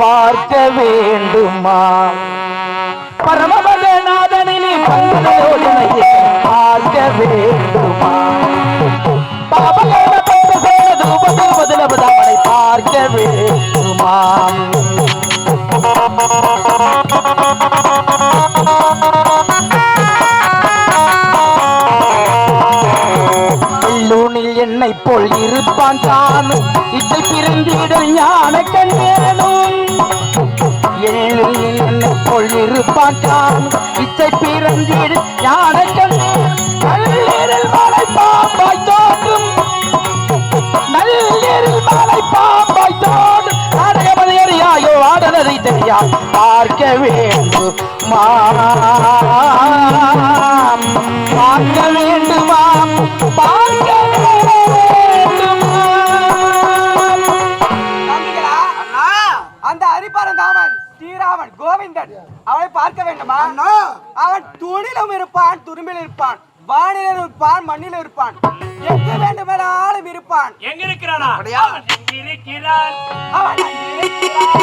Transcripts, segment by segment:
பார்க்க வேண்டுமா? பரமபதநாதனிலே பங்கயோஜனையை பார்க்க வேண்டுமா? பாபகேன பந்தசேன தூபதூபதுலபதமனை பார்க்க வேண்டுமா? என்னை போல் இருப்பான் தானும். இசை பிரிந்திடல் ஞான கண்ணேனும் எள்ளில் என்னை போல் இருப்பான் தானும். இசை பிறந்திடு ஞான கண்ணேனும் நள்ளீரில் மலை பாம்பாய் தோன்றும் நள்ளீரில் மலை பாம்பாய் தோன்றும் நாடகமதி அறியாயோ ஆடனதை தெரியா பார்க்க வேண்டும். பார்க்க வேண்டுமாம் பார்க்க வேண்டும். தாமன் ஸ்ரீராமன் கோவிந்தன். அவனை பார்க்க வேண்டுமா? அவன் துணிலும் இருப்பான் துரும்பில் இருப்பான் வானிலும் இருப்பான் மண்ணிலும் இருப்பான். எங்கு வேண்டுமானாலும் இருப்பான். எங்க இருக்கிறானா அவன் இருக்கிறான் அவன் அங்கே இருக்கிறான்.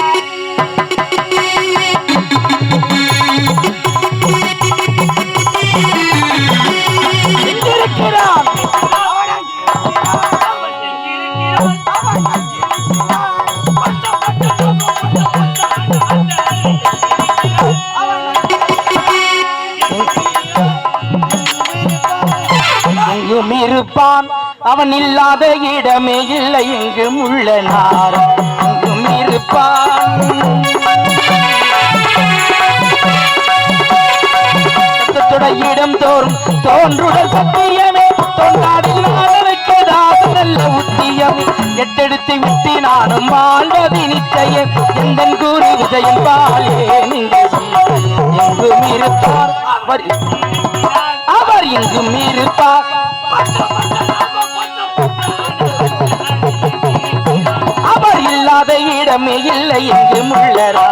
எங்கும் இருப்பான். அவன் இல்லாத இடமே இல்லை எங்கும் உள்ள நார் எங்கும் இருப்பான். இடம் தோறும் தோன்றுடல் சத்தியமே. தொண்டாடில் நல்ல உத்தியம். எட்டெடுத்து விட்டு நானும் வாழ்வது நிச்சயம். எந்த கூறி விஜயம் பாலே நீங்கள் எங்கும் இருப்பார். அவர் அவர் எங்கும் இருப்பார். அவர் இல்லாத இடமே இல்லை என்று உள்ளரா